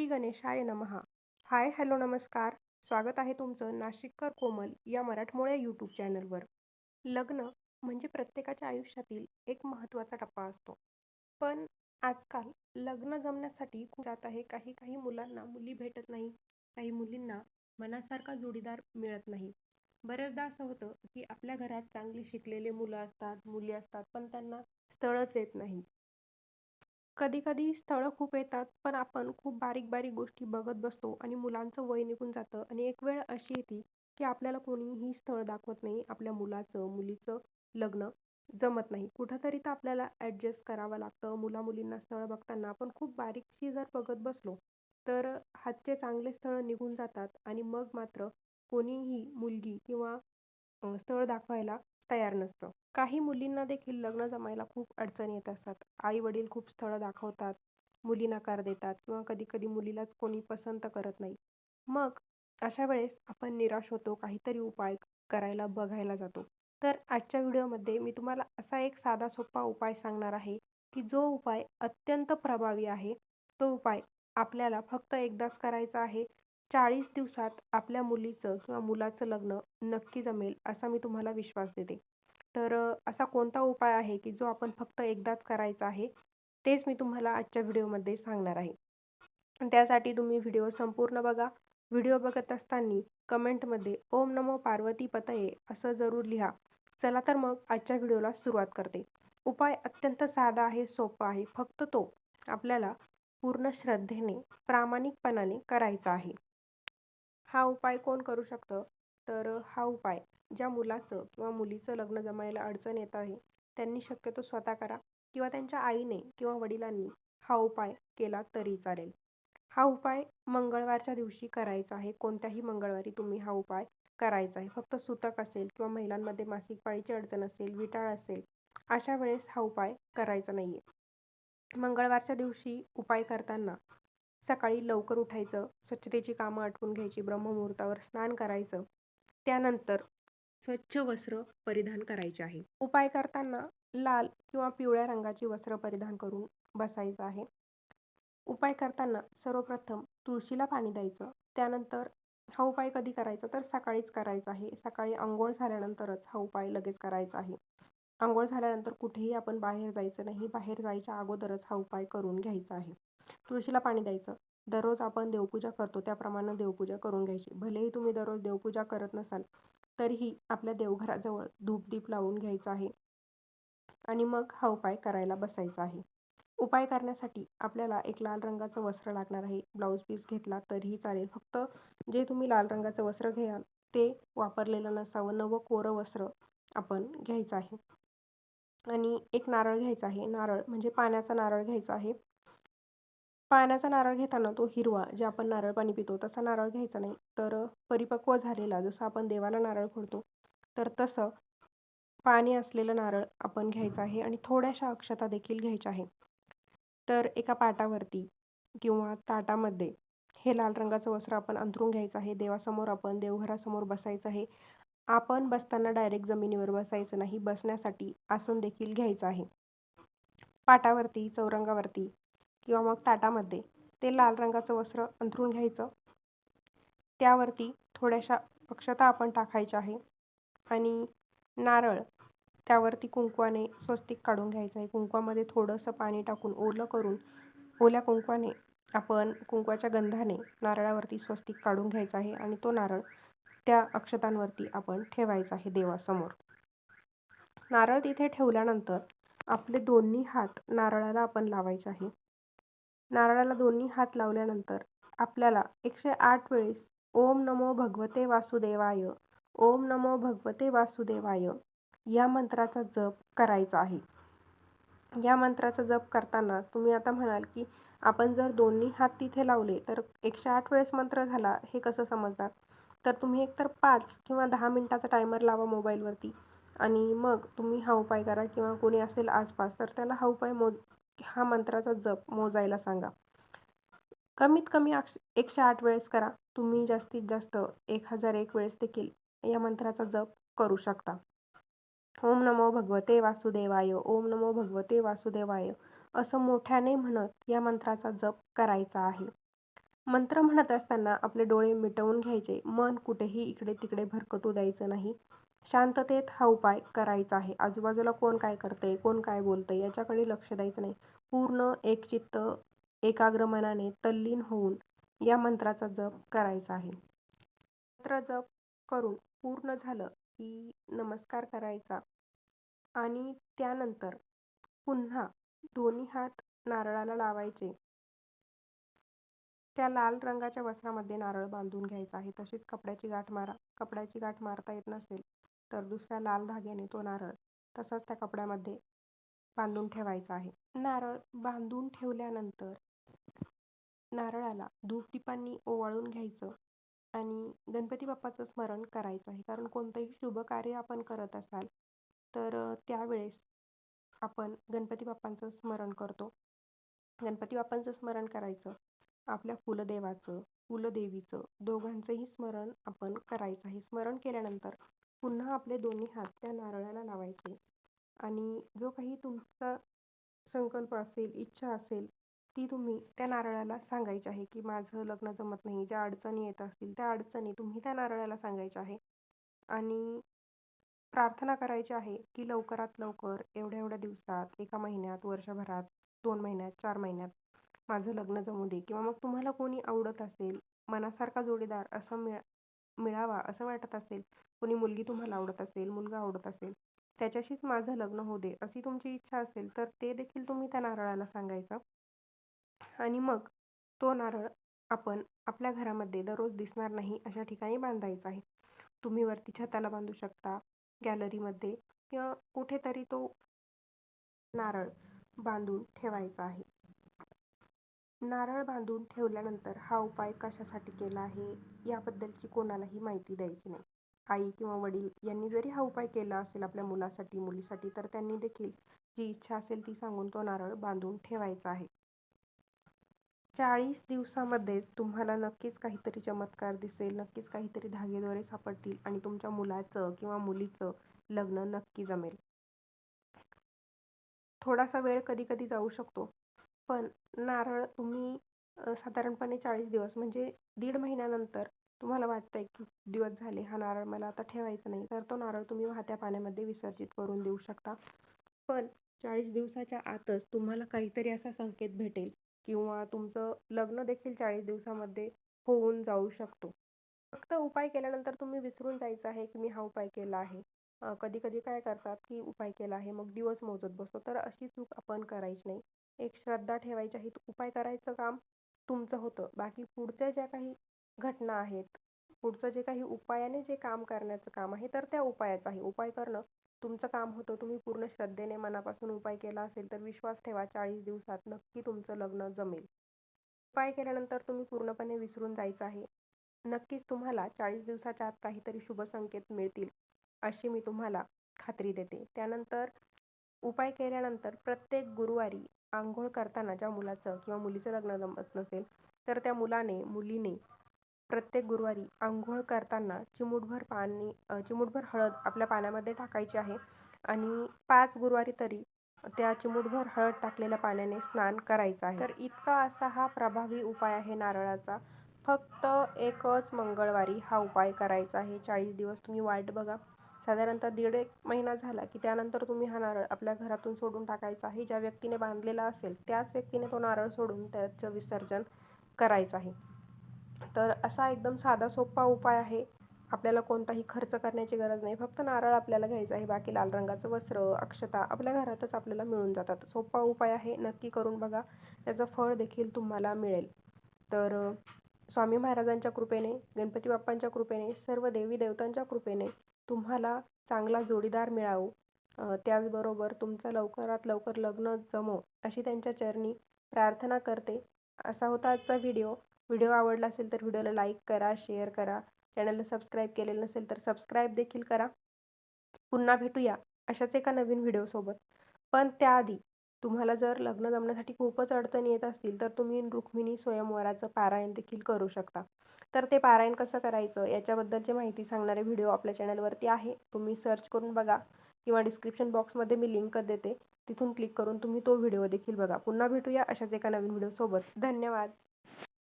श्री गणेशाय नमः. Hi hello नमस्कार. स्वागत आहे तुमचं नाशिककर कोमल या मराठमोळ्या यूट्यूब चॅनलवर. लग्न म्हणजे प्रत्येकाच्या आयुष्यातील एक महत्त्वाचा टप्पा असतो. पण आजकाल लग्न जमण्यासाठी खूप जात आहे. काही काही मुलांना मुली भेटत नाही. काही मुलींना मनासारखा जोडीदार मिळत नाही. बऱ्याचदा असं होतं की आपल्या घरात चांगली शिकलेले मुलं असतात मुली असतात पण त्यांना स्थळच येत नाही. कधी कधी स्थळं खूप येतात पण आपण खूप बारीक बारीक गोष्टी बघत बसतो आणि मुलांचं वय निघून जातं आणि एक वेळ अशी येते की आपल्याला कोणीही स्थळ दाखवत नाही आपल्या मुलाचं मुलीचं लग्न जमत नाही. कुठंतरी तर आपल्याला ॲडजस्ट करावं लागतं. मुला मुलींना स्थळ बघताना आपण खूप बारीकशी जर बघत बसलो तर हातचे चांगले स्थळं निघून जातात आणि मग मात्र कोणीही मुलगी किंवा स्थळ दाखवायला तयार नसतं. काही मुलींना देखील लग्न जमायला खूप अडचणी येत असतात. आई वडील खूप स्थळं दाखवतात मुली नकार देतात किंवा कधी कधी मुलीलाच कोणी पसंत करत नाही. मग अशा वेळेस आपण निराश होतो काहीतरी उपाय करायला बघायला जातो. तर आजच्या व्हिडिओमध्ये मी तुम्हाला असा एक साधा सोपा उपाय सांगणार आहे की जो उपाय अत्यंत प्रभावी आहे तो उपाय आपल्याला फक्त एकदाच करायचा आहे चाळीस दिवसात आपल्या मुलीचं किंवा मुलाचं लग्न नक्की जमेल असा मी तुम्हाला विश्वास देते. तर असा कोणता उपाय आहे की जो आपण फक्त एकदाच करायचा आहे तेच मी तुम्हाला आजच्या व्हिडिओमध्ये सांगणार आहे. त्यासाठी तुम्ही व्हिडिओ संपूर्ण बघा. व्हिडिओ बघत असताना कमेंटमध्ये ओम नमो पार्वती पतये असं जरूर लिहा. चला तर मग आजच्या व्हिडिओला सुरुवात करते. उपाय अत्यंत साधा आहे सोपा आहे. फक्त तो आपल्याला पूर्ण श्रद्धेने प्रामाणिकपणाने करायचा आहे. हा उपाय कोण करू शकतं? तर हा उपाय ज्या मुलाचं किंवा मुलीचं लग्न जमायला अडचण येत आहे त्यांनी शक्यतो स्वतः करा किंवा त्यांच्या आईने किंवा वडिलांनी हा उपाय केला तरी चालेल. हा उपाय मंगळवारच्या दिवशी करायचा आहे. कोणत्याही मंगळवारी तुम्ही हा उपाय करायचा आहे. फक्त सुतक असेल किंवा महिलांमध्ये मासिक पाळीची अडचण असेल विटाळ असेल अशा वेळेस हा उपाय करायचा नाही आहे मंगळवारच्या दिवशी उपाय करताना सकाळी लवकर उठायचं स्वच्छतेची कामं आटवून घ्यायची ब्रह्ममुहूर्तावर स्नान करायचं. त्यानंतर स्वच्छ वस्त्र परिधान करायचे आहे. उपाय करताना लाल किंवा पिवळ्या रंगाची वस्त्र परिधान करून बसायचं आहे. उपाय करताना सर्वप्रथम तुळशीला पाणी द्यायचं. त्यानंतर हा उपाय कधी करायचा तर सकाळीच करायचा आहे. सकाळी आंघोळ झाल्यानंतरच हा उपाय लगेच करायचा आहे. आंघोळ झाल्यानंतर कुठेही आपण बाहेर जायचं नाही. बाहेर जायच्या अगोदरच हा उपाय करून घ्यायचा आहे. तुळशीला पाणी द्यायचं. दररोज आपण देवपूजा करतो त्याप्रमाणे देवपूजा करून घ्यायची. भलेही तुम्ही दररोज देवपूजा करत नसाल तरीही आपल्या देवघराजवळ धूपदीप लावून घ्यायचा आहे. आणि मग हा उपाय करायला बसायचा आहे. उपाय करण्यासाठी आपल्याला एक लाल रंगाचं वस्त्र लागणार आहे. ब्लाऊज पीस घेतला तरीही चालेल. फक्त जे तुम्ही लाल रंगाचं वस्त्र घ्याल ते वापरलेलं नसावं. नवं कोरं वस्त्र आपण घ्यायचं आहे. आणि एक नारळ घ्यायचा आहे. नारळ म्हणजे पाण्याचा नारळ घ्यायचा आहे. पाण्याचा नारळ घेताना तो हिरवा जे आपण नारळ पाणी पितो तसा नारळ घ्यायचा नाही. तर परिपक्व झालेला जसं आपण देवाला नारळ फोडतो तर तसं पाणी असलेलं नारळ आपण घ्यायचं आहे आणि थोड्याशा अक्षता देखील घ्यायच्या आहे. तर एका पाटावरती किंवा ताटामध्ये हे लाल रंगाचं वस्त्र आपण अंथरून घ्यायचं आहे. देवासमोर आपण देवघरासमोर बसायचं आहे. आपण बसताना डायरेक्ट जमिनीवर बसायचं नाही. बसण्यासाठी आसन देखील घ्यायचं आहे. पाटावरती चौरंगावरती किंवा मग ताटामध्ये ते लाल रंगाचं वस्त्र अंथरून घ्यायचं. त्यावरती थोड्याशा अक्षता आपण टाकायच्या आहे. आणि नारळ त्यावरती कुंकवाने स्वस्तिक काढून घ्यायचं आहे. कुंकवामध्ये थोडंसं पाणी टाकून ओलं करून ओल्या कुंकवाने आपण कुंकवाच्या गंधाने नारळावरती स्वस्तिक काढून घ्यायचा आहे आणि तो नारळ त्या अक्षतांवरती आपण ठेवायचा आहे देवासमोर. नारळ तिथे ठेवल्यानंतर आपले दोन्ही हात नारळाला आपण लावायचे आहे. नारळाला दोन्ही हात लावल्यानंतर आपल्याला एकशे आठ वेळेस ओम नमो भगवते वासुदेवाय ओम नमो भगवते वासुदेवाय या मंत्राचा जप करायचा आहे. या मंत्राचा जप करताना तुम्ही आता म्हणाल की आपण जर दोन्ही हात तिथे लावले तर एकशे आठ वेळेस मंत्र झाला हे कसं समजणार? तर तुम्ही एकतर पाच किंवा दहा मिनटाचा टायमर लावा मोबाईलवरती आणि मग तुम्ही हा उपाय करा किंवा कोणी असेल आसपास तर त्याला हा उपाय मोज हा मंत्राचा जप मोजायला सांगा. कमीत कमी एकशे आठ वेळेस करा. तुम्ही जास्तीत जास्त एक हजार एक वेळेस देखील या मंत्राचा जप करू शकता. ओम नमो भगवते वासुदेवाय ओम नमो भगवते वासुदेवाय असं मोठ्याने म्हणत या मंत्राचा जप करायचा आहे. मंत्र म्हणत असताना आपले डोळे मिटवून घ्यायचे. मन कुठेही इकडे तिकडे भरकटू द्यायचं नाही. शांततेत हा उपाय करायचा आहे. आजूबाजूला कोण काय करते कोण काय बोलतं याच्याकडे लक्ष द्यायचं नाही. पूर्ण एकचित्त एकाग्र मनाने तल्लीन होऊन या मंत्राचा जप करायचा आहे. मंत्र जप करून पूर्ण झालं की नमस्कार करायचा आणि त्यानंतर पुन्हा दोन्ही हात नारळाला लावायचे. त्या लाल रंगाच्या वस्त्रामध्ये नारळ बांधून घ्यायचा आहे. तशीच कपड्याची गाठ मारा कपड्याची गाठ मारता येत नसेल तर दुसऱ्या लाल धाग्याने तो नारळ. तसाच त्या कपड्यामध्ये बांधून ठेवायचा आहे. नारळ बांधून ठेवल्यानंतर नारळाला धूपदीपांनी ओवाळून घ्यायचं आणि गणपती बाप्पाचं स्मरण करायचं आहे. कारण कोणतंही शुभ कार्य आपण करत असाल तर त्यावेळेस आपण गणपती बाप्पांचं स्मरण करतो. गणपती बाप्पांचं स्मरण करायचं आपल्या कुलदेवाचं कुलदेवीचं दोघांचंही स्मरण आपण करायचं आहे. स्मरण केल्यानंतर पुन्हा आपले दोन्ही हात त्या नारळाला लावायचे. आणि जो काही तुमचा संकल्प असेल इच्छा असेल ती तुम्ही त्या नारळाला सांगायची आहे की माझं लग्न जमत नाही ज्या अडचणी येत असतील त्या अडचणी तुम्ही त्या नारळाला सांगायच्या आहे. आणि प्रार्थना करायची आहे की लवकरात लवकर एवढ्या एवढ्या दिवसात एका महिन्यात वर्षभरात दोन महिन्यात चार महिन्यात माझं लग्न जमू दे. किंवा मग तुम्हाला कोणी आवडत असेल मनासारखा जोडीदार असं मिळा मिळावा असं वाटत असेल. कोणी मुलगी तुम्हाला आवडत असेल मुलगा आवडत असेल त्याच्याशीच माझं लग्न होऊ दे अशी तुमची इच्छा असेल तर ते देखील तुम्ही त्या नारळाला सांगायचं. आणि मग तो नारळ आपण आपल्या घरामध्ये दररोज दिसणार नाही अशा ठिकाणी बांधायचा आहे. तुम्ही वरती छताला बांधू शकता गॅलरीमध्ये किंवा कुठेतरी तो नारळ बांधून ठेवायचा आहे. नारळ बांधून ठेवल्यानंतर हा उपाय कशासाठी केला आहे याबद्दलची कोणालाही माहिती द्यायची नाही. आई किंवा वडील यांनी जरी हा उपाय केला असेल आपल्या मुलासाठी मुलीसाठी तर त्यांनी देखील जी इच्छा असेल ती सांगून तो नारळ बांधून ठेवायचा आहे. चाळीस दिवसामध्येच तुम्हाला नक्कीच काहीतरी चमत्कार दिसेल नक्कीच काहीतरी धागेदोरे सापडतील आणि तुमच्या मुलाचं किंवा मुलीचं लग्न नक्की जमेल. थोडासा वेळ कधी कधी जाऊ शकतो. पण नारळ तुम्ही साधारणपणे चाळीस दिवस म्हणजे दीड महिन्यानंतर तुम्हाला वाटतंय की दिवस झाले हा नारळ मला आता ठेवायचा नाही तर तो नारळ तुम्ही वाहत्या पाण्यामध्ये विसर्जित करून देऊ शकता. पण चाळीस दिवसाच्या आतच तुम्हाला काहीतरी असा संकेत भेटेल किंवा तुमचं लग्न देखील चाळीस दिवसामध्ये होऊन जाऊ शकतो. फक्त उपाय केल्यानंतर तुम्ही विसरून जायचं आहे की मी हा उपाय केला आहे. कधी कधी काय करतात की उपाय केला आहे मग दिवस मोजत बसतो तर अशी चूक आपण करायची नाही. एक श्रद्धा ठेवायच्या आहे. उपाय करायचं काम तुमचं होतं. बाकी पुढच्या ज्या काही घटना आहेत पुढचं जे काही उपायाने जे काम करण्याचं काम आहे तर त्या उपायाचं आहे. उपाय करणं तुमचं काम होतं. तुम्ही पूर्ण श्रद्धेने मनापासून उपाय केला असेल तर विश्वास ठेवा. चाळीस दिवसात नक्की तुमचं लग्न जमेल. उपाय केल्यानंतर तुम्ही पूर्णपणे विसरून जायचं आहे. नक्कीच तुम्हाला चाळीस दिवसाच्या आत काहीतरी शुभ संकेत मिळतील अशी मी तुम्हाला खात्री देते. त्यानंतर उपाय केल्यानंतर प्रत्येक गुरुवारी आंघोळ करताना ज्या मुलाचं किंवा मुलीचं लग्न जमत नसेल तर त्या मुलाने मुलीने प्रत्येक गुरुवारी आंघोळ करताना चिमूटभर पाणी चिमूटभर हळद आपल्या पाण्यामध्ये टाकायची आहे आणि पाच गुरुवारी तरी त्या चिमूटभर हळद टाकलेल्या पाण्याने स्नान करायचं आहे. तर इतका असा हा प्रभावी उपाय आहे नारळाचा. फक्त एकच मंगळवारी हा उपाय करायचा आहे. चाळीस दिवस तुम्ही वाट बघा. साधारणतः दीड एक महिना झाला की त्यानंतर तुम्ही हा नारळ आपल्या घरातून सोडून टाकायचा आहे. ज्या व्यक्तीने बांधलेला असेल त्याच व्यक्तीने तो नारळ सोडून त्याचं विसर्जन करायचं आहे. तर असा एकदम साधा सोपा उपाय आहे. आपल्याला कोणताही खर्च करण्याची गरज नाही. फक्त नारळ आपल्याला घ्यायचा आहे. बाकी लाल रंगाचं वस्त्र अक्षता आपल्या घरातच आपल्याला मिळून जातात. सोपा उपाय आहे. नक्की करून बघा. त्याचं फळ देखील तुम्हाला मिळेल. तर स्वामी महाराजांच्या कृपेने गणपती बाप्पांच्या कृपेने सर्व देवी देवतांच्या कृपेने तुम्हाला चांगला जोडीदार मिळावो. त्याचबरोबर तुमचं लवकरात लवकर लग्न जमो अशी त्यांच्या चरणी प्रार्थना करते. असा होता आजचा व्हिडिओ. व्हिडिओ आवडला असेल तर व्हिडिओला लाईक करा शेअर करा. चॅनलला सबस्क्राईब केलेलं नसेल तर सबस्क्राईब देखील करा. पुन्हा भेटूया अशाच एका नवीन व्हिडिओसोबत. पण त्याआधी तुम्हाला जर लग्न जमण्यासाठी खूपच अडचणी येत असतील तर तुम्ही रुक्मिणी स्वयंवराचं पारायण देखील करू शकता. तर ते पारायण कसं करायचं? याच्याबद्दलची माहिती सांगणारे व्हिडिओ आपल्या चॅनलवरती आहे. तुम्ही सर्च करून बघा किंवा डिस्क्रिप्शन बॉक्समध्ये मी लिंक देते. तिथून क्लिक करून तुम्ही तो व्हिडिओ देखील बघा. पुन्हा भेटूया अशाच एका नवीन व्हिडिओसोबत. धन्यवाद.